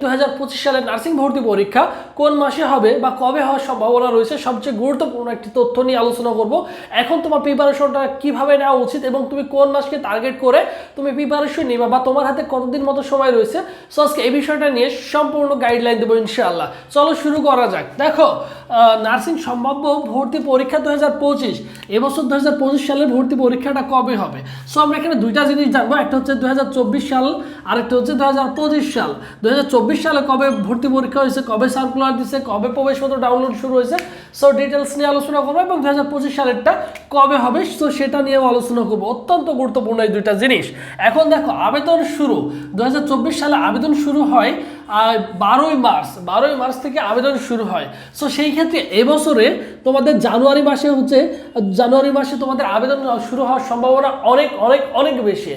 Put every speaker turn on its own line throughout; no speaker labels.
দু হাজার পঁচিশ সালের নার্সিং ভর্তি পরীক্ষা কোন মাসে হবে বা কবে হওয়ার সম্ভাবনা রয়েছে সবচেয়ে গুরুত্বপূর্ণ একটি তথ্য নিয়ে আলোচনা করব। এখন তোমার প্রিপারেশনটা কীভাবে নেওয়া উচিত এবং তুমি কোন মাসকে টার্গেট করে তুমি প্রিপারেশন নিবা বা তোমার হাতে কতদিন মতো সময় রয়েছে? সো আজকে এই বিষয়টা নিয়ে সম্পূর্ণ গাইডলাইন দেবো ইনশাআল্লাহ। চলো শুরু করা যাক। দেখো নার্সিং সম্ভাব্য ভর্তি পরীক্ষা দু হাজার পঁচিশ। এবছর দু হাজার পঁচিশ সালের ভর্তি পরীক্ষাটা কবে হবে? সো আমরা এখানে দুইটা জিনিস জানব। একটা হচ্ছে দু হাজার চব্বিশ সাল, আরেকটা হচ্ছে দু সাল। দু সালে কবে ভর্তি পরীক্ষা হয়েছে, কবে সার্কুলার দিছে, কবে প্রবেশপত্র ডাউনলোড শুরু হয়েছে সো ডিটেলস নিয়ে আলোচনা করব এবং দু হাজার পঁচিশ সালেরটা কবে হবে সো সেটা নিয়েও আলোচনা করব। অত্যন্ত গুরুত্বপূর্ণ এই দুইটা জিনিস। এখন দেখো, আবেদন শুরু। দু সালে আবেদন শুরু হয় বারোই মার্চ বারোই মার্চ থেকে আবেদন শুরু হয়। সো সেই ক্ষেত্রে এবছরে তোমাদের জানুয়ারি মাসে হচ্ছে, জানুয়ারি মাসে তোমাদের আবেদন শুরু হওয়ার সম্ভাবনা অনেক অনেক অনেক বেশি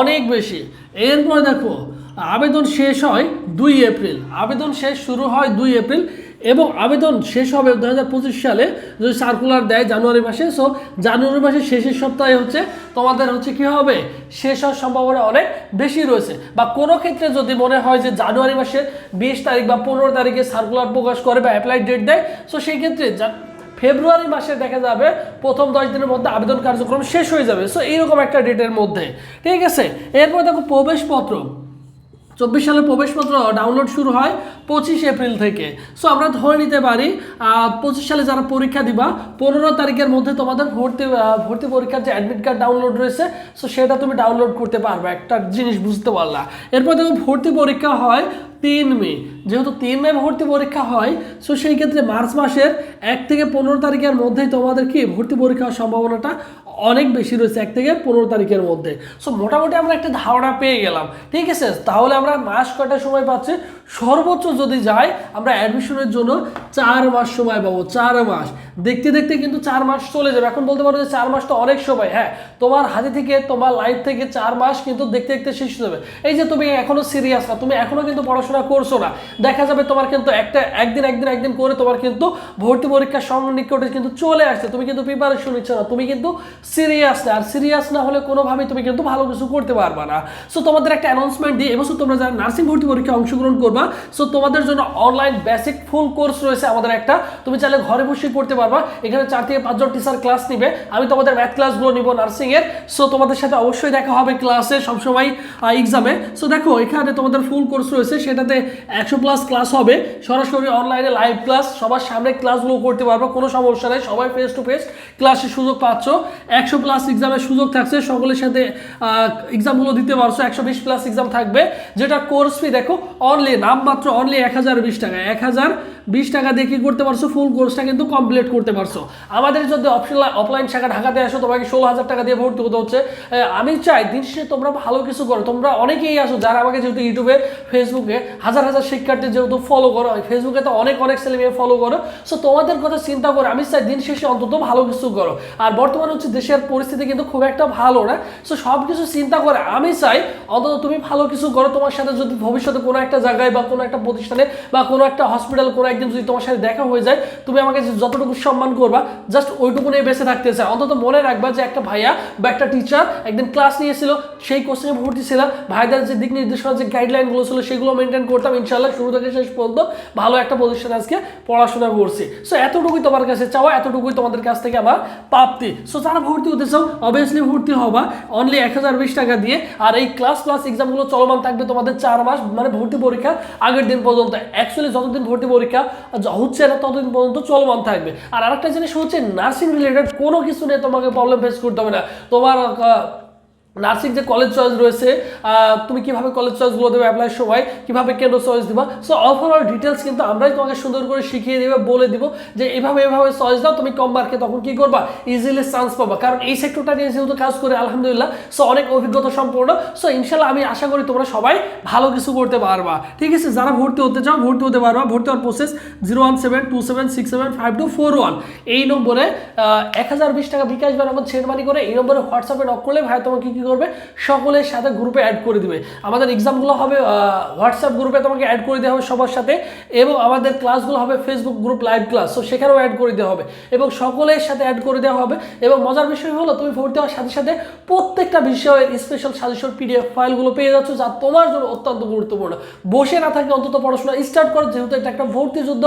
অনেক বেশি। এরপরে দেখো, আবেদন শেষ হয় দুই এপ্রিল, আবেদন শেষ শুরু হয় দুই এপ্রিল। এবং আবেদন শেষ হবে দু হাজার পঁচিশ সালে, যদি সার্কুলার দেয় জানুয়ারি মাসে সো জানুয়ারি মাসের শেষের সপ্তাহে হচ্ছে তোমাদের হচ্ছে কি হবে? শেষ হওয়ার সম্ভাবনা অনেক বেশি রয়েছে। বা কোনো ক্ষেত্রে যদি মনে হয় যে জানুয়ারি মাসের বিশ তারিখ বা পনেরো তারিখে সার্কুলার প্রকাশ করে বা অ্যাপ্লাই ডেট দেয় সো সেই ক্ষেত্রে ফেব্রুয়ারি মাসে দেখা যাবে প্রথম দশ দিনের মধ্যে আবেদন কার্যক্রম শেষ হয়ে যাবে। সো এইরকম একটা ডেটের মধ্যে। ঠিক আছে? এরপর দেখো প্রবেশপত্র। চব্বিশ সালের প্রবেশপত্র ডাউনলোড শুরু হয় পঁচিশ এপ্রিল থেকে। সো আমরা ধরে নিতে পারি পঁচিশ সালে যারা পরীক্ষা দিবা, পনেরো তারিখের মধ্যে তোমাদের ভর্তি ভর্তি পরীক্ষার যে অ্যাডমিট কার্ড ডাউনলোড রয়েছে সো সেটা তুমি ডাউনলোড করতে পারবে। একটা জিনিস বুঝতে পারলা। এরপর দেখো, ভর্তি পরীক্ষা হয় তিন মে। যেহেতু তিন মে ভর্তি পরীক্ষা হয় সো সেই ক্ষেত্রে মার্চ মাসের এক থেকে পনেরো তারিখের মধ্যেই তোমাদের কি ভর্তি পরীক্ষা হওয়ার সম্ভাবনাটা অনেক বেশি রয়েছে এক থেকে পনেরো তারিখের মধ্যে। সো মোটামুটি আমরা একটা ধারণা পেয়ে গেলাম। ঠিক আছে? তাহলে আমরা মাস কয়টা সময় পাচ্ছি? সর্বোচ্চ যদি যাই, আমরা অ্যাডমিশনের জন্য চার মাস সময় পাবো, চার মাস। দেখতে দেখতে কিন্তু চার মাস চলে যাবে। এখন বলতে পারো যে চার মাস তো অনেক সময়। হ্যাঁ তোমার হাতে থেকে, তোমার লাইফ থেকে চার মাস কিন্তু দেখতে দেখতে শেষ হয়ে যাবে। এই যে তুমি এখনও সিরিয়াস না, তুমি এখনও কিন্তু পড়াশোনা করছ না, দেখা যাবে তোমার কিন্তু একটা, একদিন একদিন একদিন করে তোমার কিন্তু ভর্তি পরীক্ষার নিকটে কিন্তু চলে আসছে। তুমি কিন্তু প্রিপারেশন নিচ্ছ না, তুমি কিন্তু সিরিয়াস না। আর সিরিয়াস না হলে কোনোভাবেই তুমি কিন্তু ভালো কিছু করতে পারবে না। সো তোমাদের একটা অ্যানাউন্সমেন্ট দিয়ে এবছর তোমরা যারা নার্সিং ভর্তি পরীক্ষায় অংশগ্রহণ করবা সো তোমাদের জন্য অনলাইন বেসিক ফুল কোর্স রয়েছে আমাদের একটা। তুমি চাইলে ঘরে বসেই পড়তে পারবা এখানে চার থেকে পাঁচজন টিচার ক্লাস নিবে। আমি তোমাদের ম্যাথ ক্লাসগুলো নিব নার্সিং এর। সো তোমাদের সাথে অবশ্যই দেখা হবে ক্লাসে সবসময় এক্সামে সো দেখো, এখানে তোমাদের ফুল কোর্স রয়েছে। সেটাতে একশো প্লাস ক্লাস হবে। সরাসরি অনলাইনে লাইভ ক্লাস সবার সামনে ক্লাসগুলো করতে পারব। কোনো সমস্যা নেই। সবাই ফেস টু ফেস ক্লাসের সুযোগ পাচ্ছ। একশো প্লাস এক্সামের সুযোগ থাকছে। সকলের সাথে এক্সামগুলো দিতে পারছ। একশো বিশ প্লাস এক্সাম থাকবে। যেটা কোর্স ফি দেখো অনলি নামমাত্র অনলি এক হাজার বিশ টাকা। এক হাজার বিশ টাকা দিয়ে কি করতে পারছ? ফুল কোর্সটা কিন্তু কমপ্লিট করতে পারছ। আমাদের যদি অফলাইন শাখা ঢাকাতে আসো, তোমাকে ষোলো হাজার টাকা দিয়ে ভর্তি হতে হচ্ছে। আমি চাই দিন শেষে তোমরা ভালো কিছু করো। তোমরা অনেকেই আসো যারা আমাকে যেহেতু ইউটিউবে ফেসবুকে হাজার হাজার শিক্ষার্থী যেহেতু ফলো করো ফেসবুকে তো অনেক অনেক ছেলে মেয়ে ফলো করো। সো তোমাদের কথা চিন্তা করো আমি চাই দিন শেষে অন্তত ভালো কিছু করো। আর বর্তমানে হচ্ছে দেশের পরিস্থিতি কিন্তু খুব একটা ভালো না। সো সব কিছু চিন্তা করে আমি চাই অন্তত তুমি ভালো কিছু করো। তোমার সাথে যদি ভবিষ্যতে কোনো একটা জায়গায় বা কোনো একটা প্রতিষ্ঠানে বা কোনো একটা হসপিটাল কোনো একদিন যদি তোমার সাথে দেখা হয়ে যায়, তুমি আমাকে যতটুকু সম্মান করবা জাস্ট ওইটুকু নিয়ে বেঁচে থাকতে চাই অন্তত মনে রাখবা যে একটা ভাইয়া বা একটা টিচার একদিন ক্লাস নিয়েছিল, সেই কোশ্চেনে ভর্তি ছিলাম ভাইদের যে দিক নির্দেশনা, যে গাইডলাইনগুলো ছিল, সেগুলো মেনটেন করতাম। ইনশাল্লাহ শুরু থেকে শেষ পর্যন্ত ভালো একটা পজিশন আজকে পড়াশোনা করছি। সো এতটুকুই তোমার কাছে চাওয়া, এতটুকুই তোমাদের কাছ থেকে আমার প্রাপ্তি। সো যারা ভর্তি হতে চাও অবভিয়াসলি ভর্তি হবা। অনলি এক হাজার বিশ টাকা দিয়ে। আর এই ক্লাস ক্লাস এক্সামগুলো চলমান থাকবে তোমাদের চার মাস মানে ভর্তি পরীক্ষা আগের দিন পর্যন্ত। অ্যাকচুয়ালি যতদিন ভর্তি পরীক্ষা হচ্ছে না, ততদিন পর্যন্ত চলমান থাকবে। আর আরেকটা জিনিস হচ্ছে নার্সিং রিলেটেড কোনো কিছু নিয়ে তোমাকে প্রবলেম ফেস করতে হবে না। তোমার নার্সিং যে কলেজ চয়েস রয়েছে তুমি কীভাবে কলেজ চয়েসগুলো দেবে অ্যাপ্লাই সময় কীভাবে কেন্দ্র চয়েস দিবা? সো ওভারঅল ডিটেলস কিন্তু আমরাই তোমাকে সুন্দর করে শিখিয়ে দেবে, বলে দিব যে এভাবে এভাবে চয়েস দাও, তুমি কম মার্কে তখন কি করবা? ইজিলি চান্স পাবা। কারণ এই সেক্টরটা নিয়ে যেহেতু কাজ করে, আলহামদুলিল্লাহ সো অনেক অভিজ্ঞতা সম্পূর্ণ। সো ইনশাল্লাহ আমি আশা করি তোমরা সবাই ভালো কিছু করতে পারবা। ঠিক আছে? যারা ভর্তি হতে চাও, ভর্তি হতে পারবা। ভর্তি হওয়ার process zero one seven two seven six seven five two four one এই নম্বরে এক হাজার বিশ টাকা বিকাশ বা নগদ সেন্ড মানি করে এই নম্বরে হোয়াটসঅ্যাপে নক করলে ভাই তোমাকে কি করবে, সকলের সাথে গ্রুপে অ্যাড করে দিবে। আমাদের এক্সামগুলো হবে হোয়াটসঅ্যাপ গ্রুপে তোমাকে অ্যাড করে দেওয়া হবে সবার সাথে এবং আমাদের ক্লাসগুলো হবে ফেসবুক গ্রুপ লাইভ ক্লাস তো সেখানেও অ্যাড করে দেওয়া হবে এবং সকলের সাথে অ্যাড করে দেওয়া হবে এবং মজার বিষয় হলো, তুমি ভর্তি হওয়ার সাথে সাথে প্রত্যেকটা বিষয়ের স্পেশাল সাজেশন পিডিএফ ফাইলগুলো পেয়ে যাচ্ছ, যা তোমার জন্য অত্যন্ত গুরুত্বপূর্ণ। বসে না থাকে অন্তত পড়াশোনা স্টার্ট করো, যেহেতু এটা একটা ভর্তি যুদ্ধ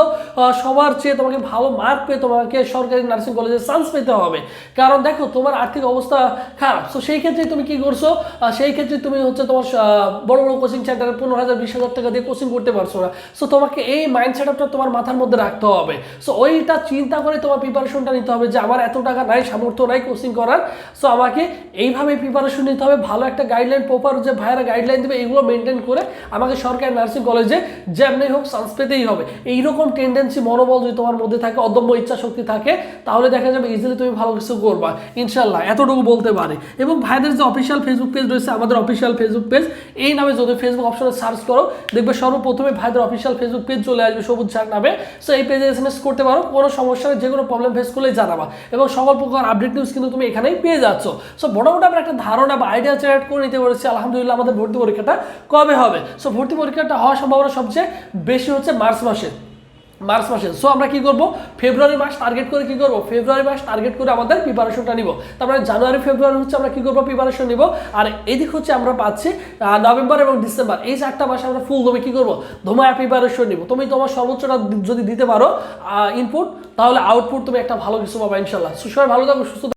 সবার চেয়ে তোমাকে ভালো মার্ক পেয়ে তোমাকে সরকারি নার্সিং কলেজে চান্স পেতে হবে। কারণ দেখো, তোমার আর্থিক অবস্থা খারাপ সো সেই ক্ষেত্রে তুমি কি করছ? সেই ক্ষেত্রে তুমি হচ্ছে তোমার বড় বড় কোচিং সেন্টারে পনেরো হাজার, বিশ হাজার টাকা দিয়ে কোচিং করতে পারছ না। সো তোমাকে এই মাইন্ড সেটআপটা তোমার মাথার মধ্যে রাখতে হবে। সো ওইটা চিন্তা করে তোমার প্রিপারেশনটা নিতে হবে যে আমার এত টাকা নাই, সামর্থ্য নাই কোচিং করার। সো আমাকে এইভাবে প্রিপারেশন নিতে হবে, ভালো একটা গাইডলাইন প্রপার যে ভাইয়ারা গাইডলাইন দেবে, এগুলো মেনটেন করে আমাকে সরকারি নার্সিং কলেজে যেমনি হোক চান্স পেতেই হবে। এইরকম টেন্ডেন্সি মনোবল যদি তোমার মধ্যে থাকে, অদম্য ইচ্ছা শক্তি থাকে, তাহলে দেখা যাবে ইজিলি তুমি ভালো কিছু করবা। ইনশাল্লাহ এতটুকু বলতে পারে। এবং ভাইদের যে অফিসিয়াল ফেসবুক পেজ রয়েছে, আমাদের অফিসিয়াল ফেসবুক পেজ এই নামে যদি ফেসবুক অপশনে সার্চ করো, দেখবে সর্বপ্রথমে ভাইদের অফিসিয়াল ফেসবুক পেজ চলে আসবে, সবুজ স্যার নামে। সো এই পেজে এস করতে পারো, কোনো সমস্যা যে কোনো প্রবলেম ফেস করলেই জানাবা। এবং সকল প্রকার আপডেট নিউজ কিন্তু তুমি এখানেই পেয়ে যাচ্ছ। সো মোটামুটি আমরা একটা ধারণা বা আইডিয়া জেনারেট করে নিতে পেরেছি, আলহামদুলিল্লাহ আমাদের ভর্তি পরীক্ষাটা কবে হবে? সো ভর্তি পরীক্ষাটা হওয়ার সম্ভাবনা সবচেয়ে বেশি হচ্ছে মার্চ মাসে। মার্চ মাসে। সো আমরা কি করব? ফেব্রুয়ারি মাস টার্গেট করে কি করব? ফেব্রুয়ারি মাস টার্গেট করে আমাদের প্রিপারেশনটা নিব। তারপরে জানুয়ারি, ফেব্রুয়ারি হচ্ছে আমরা কি করব? প্রিপারেশন নিব। আর এদিক হচ্ছে আমরা পাচ্ছি নভেম্বর এবং ডিসেম্বর। এই চারটা মাসে আমরা ফুল দমে কি করব? ধোমায় প্রিপারেশন নিব। তুমি তোমার সর্বোচ্চটা যদি দিতে পারো ইনপুট তাহলে আউটপুট তুমি একটা ভালো কিছু পাবা ইনশাল্লাহ সুসময় ভালো থাকো, সুস্থ।